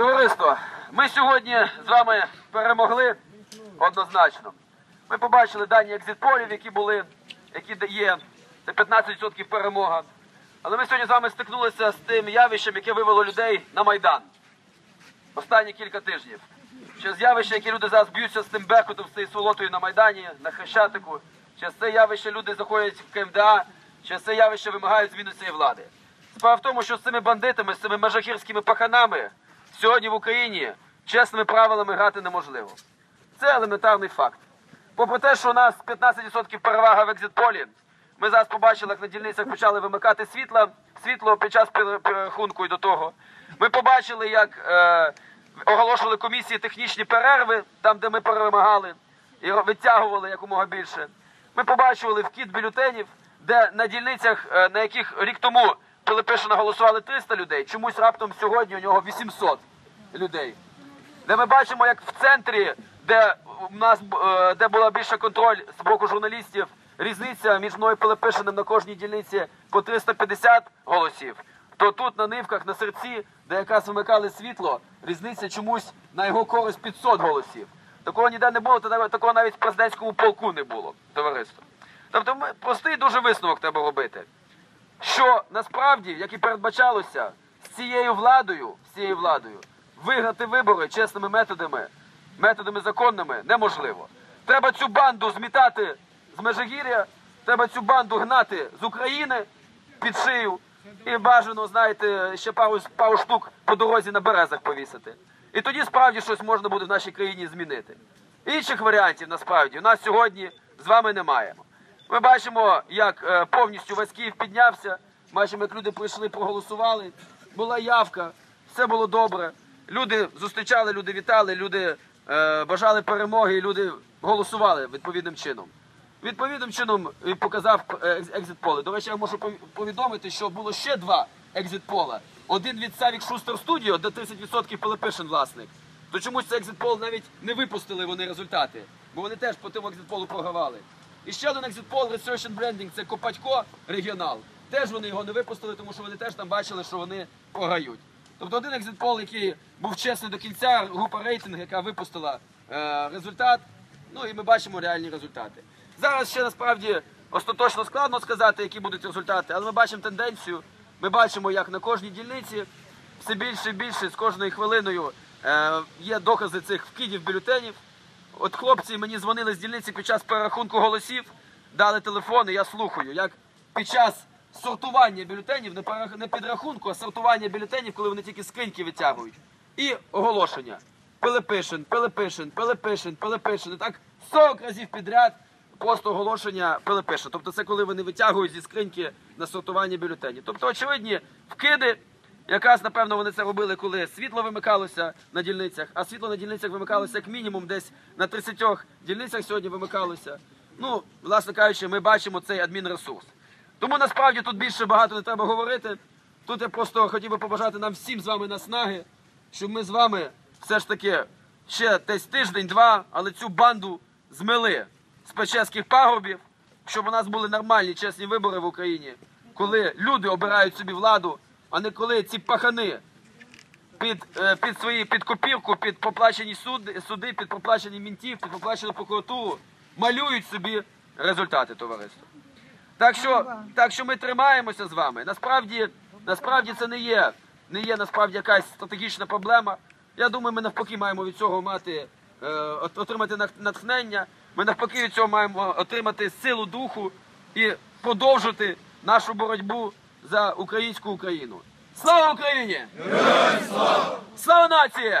Товариство, ми сьогодні з вами перемогли однозначно. Ми побачили дані екзитполів, які були, які є. Це 15% перемога. Але ми сьогодні з вами стикнулися з тим явищем, яке вивело людей на Майдан останні кілька тижнів. Через явище, які люди зараз б'ються з тим бекотом, з цією сволотою на Майдані, на Хрещатику. Через це явище люди заходять в КМДА, через це явище вимагають зміни цієї влади. Справа в тому, що з цими бандитами, з цими межахірськими паханами сьогодні в Україні чесними правилами грати неможливо. Це елементарний факт. Попри те, що у нас 15% перевага в екзитполі, ми зараз побачили, як на дільницях почали вимикати світло, світло під час перерахунку і до того. Ми побачили, як е, оголошували комісії технічні перерви, там, де ми перемагали, і витягували якомога більше. Ми побачили вкид бюлетенів, де на дільницях, е, на яких рік тому Пилипишина голосували 300 людей, чомусь раптом сьогодні у нього 800 людей де ми бачимо, як в центрі, де у нас е, де була більше контроль з боку журналістів, різниця між мною і Пилипишиним на кожній дільниці по 350 голосів. То тут на нивках, на серці, де якраз вимикали світло, різниця чомусь на його користь 500 голосів. Такого ніде не було, та такого навіть в президентському полку не було, товариство. Тобто ми, простий дуже висновок треба робити що насправді, як і передбачалося, з цією владою, з цією владою, виграти вибори чесними методами, методами законними неможливо. Треба цю банду змітати з Межигір'я, треба цю банду гнати з України під шию і бажано, знаєте, ще пару, пару штук по дорозі на березах повісити. І тоді справді щось можна буде в нашій країні змінити. Інших варіантів насправді у нас сьогодні з вами немає. Ми бачимо, як е, повністю весь Київ піднявся. Бачимо, як люди прийшли, проголосували. Була явка, все було добре. Люди зустрічали, люди вітали, люди е, бажали перемоги, люди голосували відповідним чином. Відповідним чином він показав е, екзит-поле. До речі, я можу повідомити, що було ще два екзит-пола. Один від Савік Шустер Студіо, де 30% Пилипишин власник. То чомусь цей екзит-пол навіть не випустили вони результати, бо вони теж по тому екзит-полу програвали. І ще один екзит-пол Research and Branding, це Копатько регіонал. Теж вони його не випустили, тому що вони теж там бачили, що вони програють. Тобто один екзит-пол, який був чесний до кінця, група рейтинг, яка випустила е, результат. Ну і ми бачимо реальні результати. Зараз ще насправді остаточно складно сказати, які будуть результати, але ми бачимо тенденцію. Ми бачимо, як на кожній дільниці все більше і більше з кожною хвилиною е, є докази цих вкидів бюлетенів. От хлопці мені дзвонили з дільниці під час перерахунку голосів, дали телефони, я слухаю, як під час сортування бюлетенів, не, підрахунку, а сортування бюлетенів, коли вони тільки скриньки витягують. І оголошення. Пилипишин, Пилипишин, Пилипишин, Пилипишин. І так 40 разів підряд просто оголошення Пилипишин. Тобто це коли вони витягують зі скриньки на сортування бюлетенів. Тобто, очевидні вкиди. Якраз, напевно, вони це робили, коли світло вимикалося на дільницях, а світло на дільницях вимикалося як мінімум десь на 30 дільницях сьогодні вимикалося. Ну, власне кажучи, ми бачимо цей адмінресурс. Тому насправді тут більше багато не треба говорити. Тут я просто хотів би побажати нам всім з вами наснаги, щоб ми з вами все ж таки ще десь тиждень-два, але цю банду змили з печерських пагорбів, щоб у нас були нормальні чесні вибори в Україні, коли люди обирають собі владу, а не коли ці пахани під, е, під свої під копірку, під поплачені суди, суди, під поплачені мінтів, під поплачену прокуратуру малюють собі результати товариства. Так що, так що ми тримаємося з вами. Насправді, насправді це не є, не є насправді якась стратегічна проблема. Я думаю, ми навпаки маємо від цього мати, е, отримати натхнення. Ми навпаки від цього маємо отримати силу духу і продовжити нашу боротьбу за українську Україну. Слава Україні! слава! Слава нації!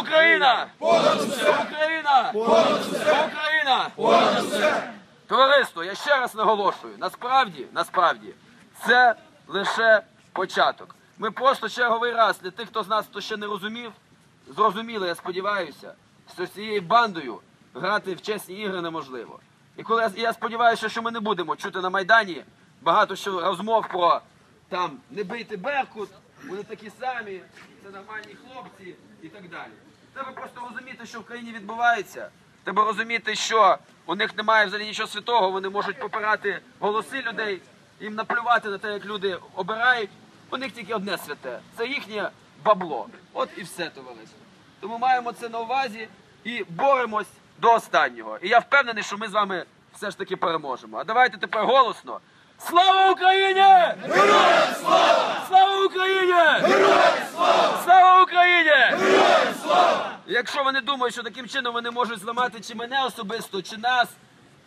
Україна! Україна! Україна! Товариство, я ще раз наголошую, насправді, насправді, це лише початок. Ми просто черговий раз для тих, хто з нас хто ще не розумів, зрозуміли, я сподіваюся, що з цією бандою грати в чесні ігри неможливо. І коли я, я сподіваюся, що ми не будемо чути на Майдані багато що розмов про там не бийте Беркут, вони такі самі, це нормальні хлопці і так далі. Треба просто розуміти, що в країні відбувається. Треба розуміти, що у них немає взагалі нічого святого, вони можуть попирати голоси людей, їм наплювати на те, як люди обирають. У них тільки одне святе. Це їхнє бабло. От і все, товариство. Тому маємо це на увазі і боремось до останнього. І я впевнений, що ми з вами все ж таки переможемо. А давайте тепер голосно. Слава Україні! Героям слава! Слава Україні! Героям слава! Слава Україні! Героям слава! Якщо вони думають, що таким чином вони можуть зламати чи мене особисто, чи нас,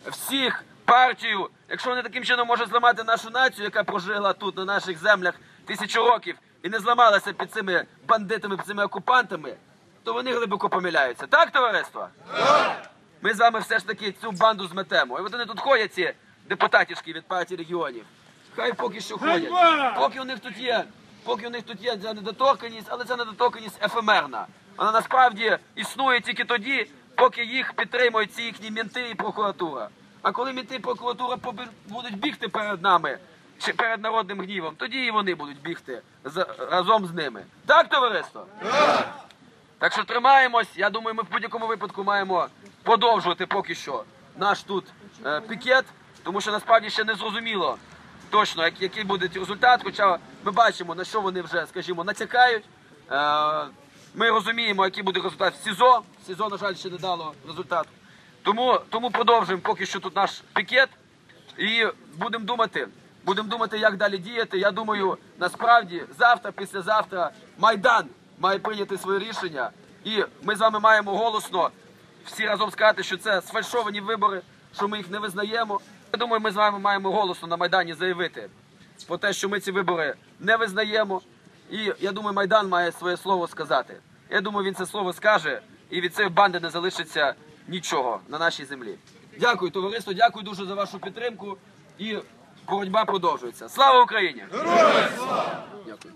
всіх партію, якщо вони таким чином можуть зламати нашу націю, яка прожила тут на наших землях тисячу років і не зламалася під цими бандитами, під цими окупантами, то вони глибоко помиляються. Так, товариство? Ми з вами все ж таки цю банду зметемо. І от вони тут ходять, ці депутатішки від партії регіонів. Хай поки що ходять. Поки у них тут є, поки у них тут є ця недоторканність, але ця недоторканність ефемерна. Вона насправді існує тільки тоді, поки їх підтримують ці їхні мінти і прокуратура. А коли мінти і прокуратура будуть бігти перед нами чи перед народним гнівом, тоді і вони будуть бігти разом з ними. Так, товариство? Так що тримаємось. Я думаю, ми в будь-якому випадку маємо продовжувати поки що наш тут е, пікет, тому що насправді ще не зрозуміло точно, як- який буде результат. Хоча ми бачимо, на що вони вже, скажімо, натякають. Е, ми розуміємо, який буде результат в СІЗО. СІЗО, на жаль, ще не дало результату. Тому, тому продовжуємо поки що тут наш пікет і будемо думати. Будемо думати, як далі діяти. Я думаю, насправді завтра, післязавтра Майдан має прийняти своє рішення. І ми з вами маємо голосно всі разом сказати, що це сфальшовані вибори, що ми їх не визнаємо. Я думаю, ми з вами маємо голосно на Майдані заявити про те, що ми ці вибори не визнаємо. І я думаю, Майдан має своє слово сказати. Я думаю, він це слово скаже, і від цієї банди не залишиться нічого на нашій землі. Дякую, товариство, дякую дуже за вашу підтримку. І боротьба продовжується. Слава Україні! Героям слава! Дякую.